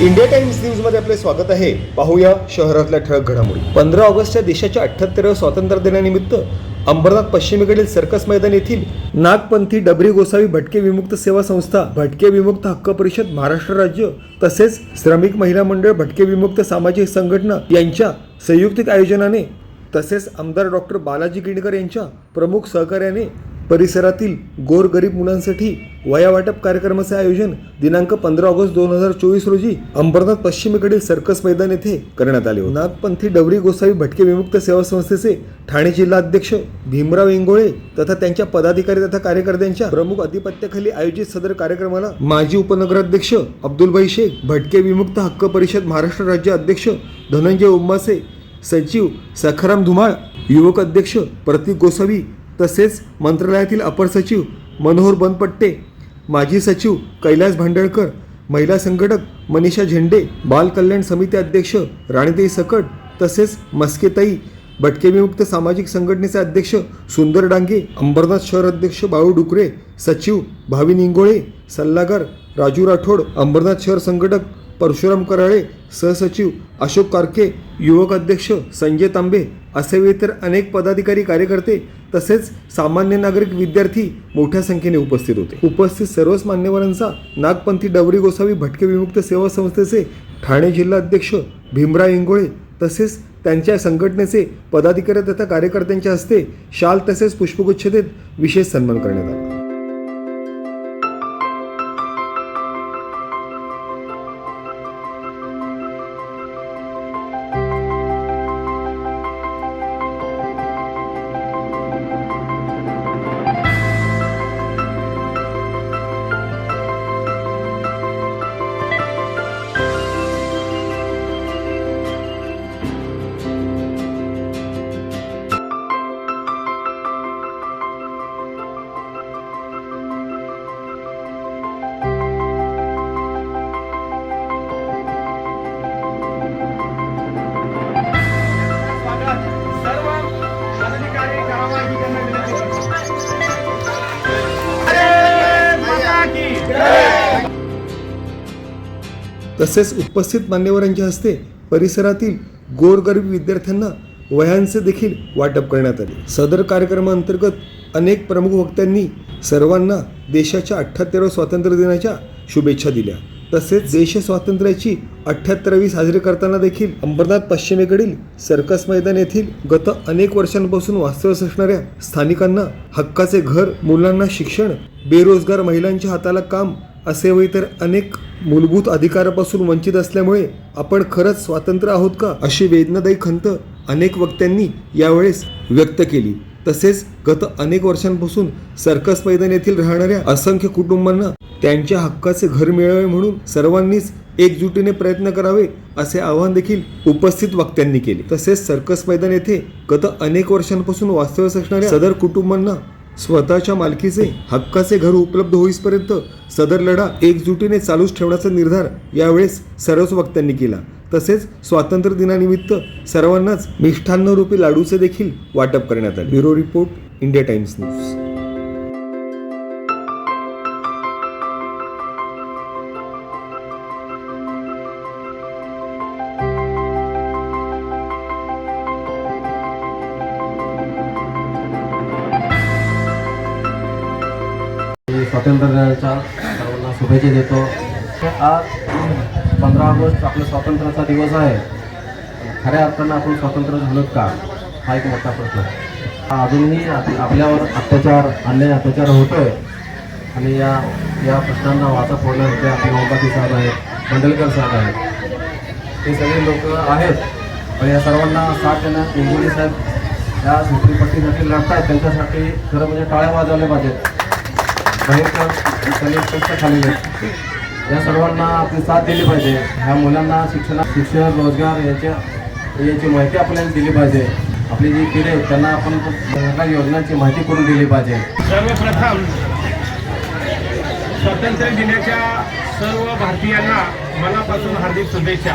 India times न्यूजमध्ये आपले स्वागत आहे. पाहूया शहरातल्या ठळक घडामोडी. पंधरा ऑगस्टच्या देशाच्या अठ्ठ्याहत्तराव्या स्वातंत्र्य दिनानिमित्त अंबरनाथ पश्चिमेकडील सर्कस मैदान येथील नागपंथी डबरी गोसावी भटके विमुक्त सेवा संस्था भटके विमुक्त हक्क परिषद महाराष्ट्र राज्य तसेच श्रमिक महिला मंडळ भटके विमुक्त सामाजिक संघटना यांच्या संयुक्तिक आयोजनाने तसेच आमदार डॉक्टर बालाजी गिणकर यांच्या प्रमुख सहकार्याने परिसरातील गोरगरीब मुलांसाठी वयावाटप कार्यक्रमाचे आयोजन दिनांक पंधरा ऑगस्ट दोन हजार चोवीस रोजी अंबरनाथ पश्चिमेकडील सर्कस मैदान येथे करण्यात आले होते. नागपंथी डवरी गोसावी भटके विमुक्त सेवा संस्थेचे ठाणे जिल्हा अध्यक्ष भीमराव इंगोळे तथा त्यांच्या पदाधिकारी तथा कार्यकर्त्यांच्या प्रमुख आधिपत्याखाली आयोजित सदर कार्यक्रमाला माजी उपनगराध्यक्ष अब्दुलभाई शेख भटके विमुक्त हक्क परिषद महाराष्ट्र राज्य अध्यक्ष धनंजय उम्मासे सचिव सखाराम धुमाळ युवक अध्यक्ष प्रतीक गोसावी तसेच मंत्रालयातील अपर सचिव मनोहर बनपट्टे माजी सचिव कैलास भांडळकर महिला संघटक मनीषा झेंडे बाल कल्याण समिती अध्यक्ष राणीताई सकट तसेच मस्केताई भटके विमुक्त सामाजिक संघटनेचे अध्यक्ष सुंदर डांगे अंबरनाथ शहर अध्यक्ष बाळू डुकरे सचिव भाविन इंगोळे सल्लागार राजू राठोड अंबरनाथ शहर संघटक परशुराम कराळे सहसचिव अशोक कारके युवक अध्यक्ष संजय तांबे असे इतर अनेक पदाधिकारी कार्यकर्ते तसेच सामान्य नागरिक विद्यार्थी मोठ्या संख्येने उपस्थित होते. उपस्थित सर्वच मान्यवरांचा नागपंथी डवरी गोसावी भटके विमुक्त सेवा संस्थेचे ठाणे जिल्हा अध्यक्ष भीमराव इंगोळे तसेच त्यांच्या संघटनेचे पदाधिकारी तथा कार्यकर्त्यांच्या हस्ते शाल तसेच पुष्पगुच्छ देत विशेष सन्मान करण्यात आला. तसेच उपस्थित मान्यवरांच्या हस्ते परिसरातील गोरगरीब विद्यार्थ्यांना वह्यांचे देखील वाटप करण्यात आले. सदर कार्यक्रमाअंतर्गत अनेक प्रमुख वक्त्यांनी सर्वांना देशाच्या अठ्ठ्याहत्तराव्या स्वातंत्र्य दिनाच्या शुभेच्छा दिल्या. तसेच देश स्वातंत्र्याची अठ्ठ्याहत्तरावी साजरी करताना देखील अंबरनाथ पश्चिमेकडील सर्कस मैदान येथील गत अनेक वर्षांपासून वास्तव्यास असणाऱ्या स्थानिकांना हक्काचे घर मुलांना शिक्षण बेरोजगार महिलांच्या हाताला काम असे व इतर अनेक मूलभूत अधिकारापासून वंचित असल्यामुळे आपण खरंच स्वातंत्र्य आहोत का अशी वेदनादायी खंत अनेक वक्त्यांनी यावेळेस व्यक्त केली. तसेच गत अनेक वर्षांपासून सर्कस मैदान येथील राहणाऱ्या असंख्य कुटुंबांना त्यांच्या हक्काचे घर मिळावे म्हणून सर्वांनीच एकजुटीने प्रयत्न करावे असे आवाहन देखील उपस्थित वक्त्यांनी केले. तसेच सर्कस मैदान येथे गत अनेक वर्षांपासून वास्तव्यास असणाऱ्या सदर कुटुंबांना स्वतःच्या मालकीचे हक्काचे घर उपलब्ध होईपर्यंत सदर लढा एकजुटीने चालूच ठेवण्याचा निर्धार यावेळेस सर्वच वक्त्यांनी केला. तसेच स्वातंत्र्य दिनानिमित्त सर्वांनाच मिष्ठान्न रूपी लाडूचे देखील वाटप करण्यात आले. Bureau report India Times news. स्वातंत्र्य दिनाच्या सर्वांना शुभेच्छा देतो. आज पंधरा ऑगस्ट आपला स्वातंत्र्याचा दिवस आहे. खऱ्या अर्थानं आपण स्वातंत्र्य झालो का? हा एक मोठा प्रश्न आहे. हा अजूनही आप- आपल्यावर अत्याचार अन्याय अत्याचार होतोय. आणि या या प्रश्नांना वाचा फोडण्यासाठी आपले ओंबाती साहेब आहेत मंडलकर साहेब आहेत. हे सगळे लोक आहेत. पण या सर्वांना साथ देण्यात इंगोली साहेब या झोपडीपट्टीसाठी आहेत त्यांच्यासाठी खरं म्हणजे टाळ्या वाजवल्या पाहिजेत. भयंकर त्यांनी कष्ट आहेत. या सर्वांना आपली साथ दिली पाहिजे. ह्या मुलांना शिक्षण शिक्षण रोजगार याच्या याची माहिती आपल्याला दिली पाहिजे. आपली जी पिढी आहे त्यांना आपण काही योजनांची माहिती करून दिली पाहिजे. सर्वप्रथम स्वातंत्र्य दिनाच्या सर्व भारतीयांना मनापासून हार्दिक शुभेच्छा.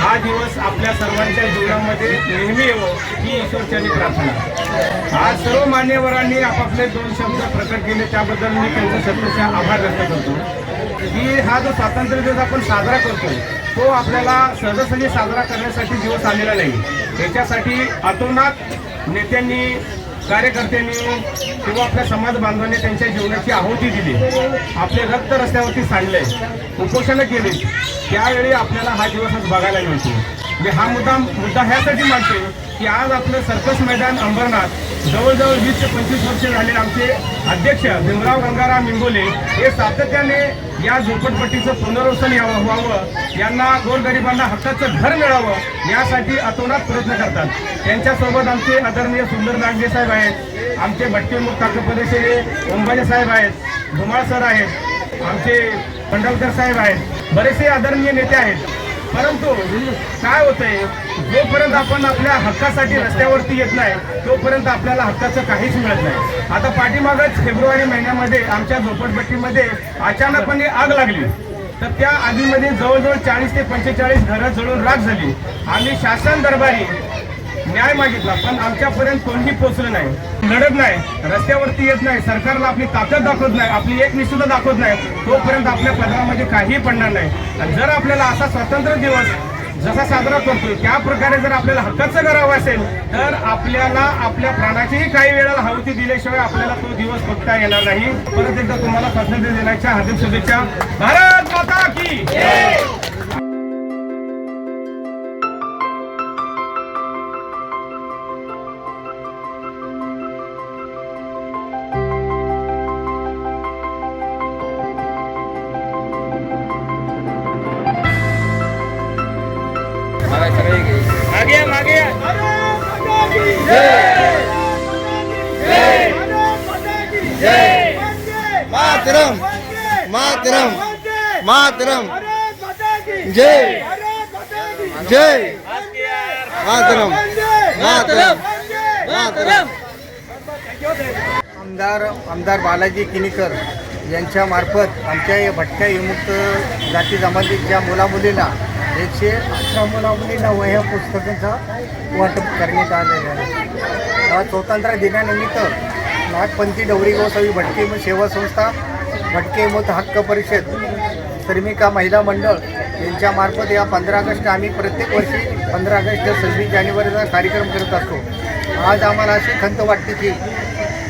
हा दिवस आपल्या सर्वांच्या जीवनामध्ये नेहमी येवो ही ईश्वरच्याने प्रार्थना. आज सर्व मान्यवरांनी आपापले दोन शब्द प्रकट केले. त्याबद्दल मी त्यांचा शब्दशः आभार व्यक्त करतो. ही हा जो स्वातंत्र्य दिवस आपण साजरा करतो तो आपल्याला सहजासहजी साजरा करण्यासाठी दिवस आलेला नाही. याच्यासाठी अतोनात नेत्यांनी कार्यकर्त्यांनी किंवा आपल्या समाज बांधवांनी त्यांच्या जीवनाची आहुती दिली. आपले रक्त रस्त्यावरती सांडले उपोषणं केली. त्यावेळी आपल्याला हा दिवसच बघायला मिळतो. म्हणजे हा मुद्दा मुद्दा ह्यासाठी मानतो की आज आपलं सर्कस मैदान अंबरनाथ जवळजवळ वीस ते पंचवीस वर्ष झाले आमचे अध्यक्ष भीमराव गंगाराम इंगोले हे सातत्याने या झोपडपट्टीचं पुनर्वसन यावं व्हावं. यांना गोरगरिबांना हक्काचं घर मिळावं यासाठी अतोनात प्रयत्न करतात. त्यांच्यासोबत आमचे आदरणीय सुंदर नागजे साहेब आहेत आमचे भटके मुक्त ओंबाजे साहेब आहेत धुमाळ सर आहेत आमचे पंढरकर साहेब आहेत. बरेचसे आदरणीय नेते आहेत. परंतु काय होतंय जोपर्यंत आपण आपल्या हक्कासाठी रस्त्यावरती येत नाही तोपर्यंत आपल्याला हक्काचं काहीच मिळत नाही. आता पाठीमागच फेब्रुवारी महिन्यामध्ये आमच्या झोपडपट्टीमध्ये अचानकपणे आग लागली. तर त्या आगीमध्ये जवळजवळ चाळीस ते पंचेचाळीस घरं जळून राख झाली. आम्ही शासन दरबारी न्याय मागितला पण आमच्यापर्यंत कोणीही पोचलं नाही. लढत नाही रस्त्यावरती येत नाही सरकारला आपली ताकद दाखवत नाही आपली एकनिष्ठता दाखवत नाही तोपर्यंत आपल्या पदरामध्ये काहीही पडणार नाही. आणि जर आपल्याला असा स्वातंत्र्य दिवस जसा साजरा करतोय त्या प्रकारे जर आपल्याला हक्काचं करावं असेल तर आपल्याला आपल्या प्राणाचीही काही वेळेला हवती दिल्याशिवाय आपल्याला तो दिवस बघता येणार नाही. परत एकदा तुम्हाला स्वातंत्र्य दिनाच्या हार्दिक शुभेच्छा. भारत माता की मातरम मातरम। जय। जय। मातरम मातरम मातरम। आमदार आमदार बालाजी किनीकर यांच्या मार्फत आमच्या या भटक्या विमुक्त जाती जमातीच्या मुलामुलींना एकशे अठरा मुलामुलींना वह्या पुस्तकांचा वाटप करण्यात आलेलं आहे. आज स्वातंत्र्य दिनानिमित्त नागपंथी डवरी गोसावी भटके म- सेवा संस्था भटके मत हक्क परिषद श्रमिका महिला मंडळ यांच्यामार्फत या पंधरा ऑगस्ट आम्ही प्रत्येक वर्षी पंधरा ऑगस्ट सव्वीस जानेवारीचा कार्यक्रम करत असतो. आज आम्हाला अशी खंत वाटते की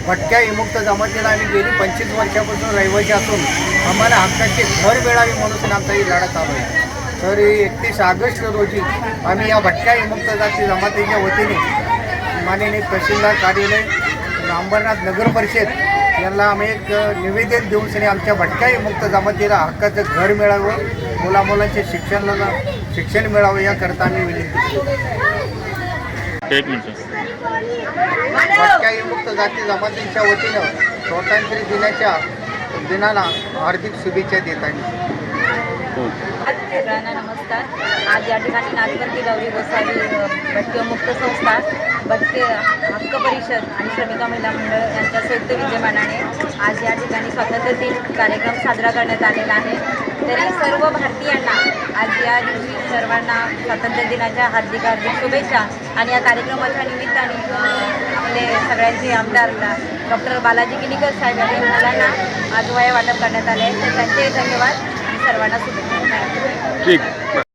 भटक्या विमुक्त जमातीला आम्ही गेली पंचवीस वर्षापासून रहिवासी असून आम्हाला हक्काचे घर मिळावे म्हणून आमचा ही लढा चालू आहे. तर एकतीस ऑगस्ट रोजी आम्ही या भटक्या विमुक्त जाती जमातीच्या वतीने माननीय तहसीलदार कार्यालय अंबरनाथ नगर परिषद यांना आम्ही एक निवेदन देऊन सनी आमच्या भटक्या विमुक्त जमातीला हक्काचं घर मिळावं मुलामुलांचे शिक्षणाला शिक्षण मिळावं याकरता आम्ही विनंती भटक्या विमुक्त जाती जमातींच्या वतीनं स्वातंत्र्य दिनाच्या दिनाला हार्दिक शुभेच्छा देत आहे सगळ्यांना नमस्कार. आज या ठिकाणी नाथपंथी गौरी गोसावी अ, भटके मुक्त संस्था भटके हक्क परिषद आणि श्रमिका महिला मंडळ यांच्या संयुक्त विद्यमानाने आज या ठिकाणी स्वातंत्र्य दिन कार्यक्रम साजरा करण्यात आलेला आहे. तरी सर्व भारतीयांना आज या दिवशी सर्वांना स्वातंत्र्य दिनाच्या हार्दिक हार्दिक शुभेच्छा. आणि या कार्यक्रमाच्या निमित्ताने आपले सगळ्यांचे आमदार डॉक्टर बालाजी किनीकर साहेब यांनी मुलांना आज वया वाटप करण्यात आले. आहे तर त्यांचे धन्यवाद सर्वांना शुभेच्छा. ठीक.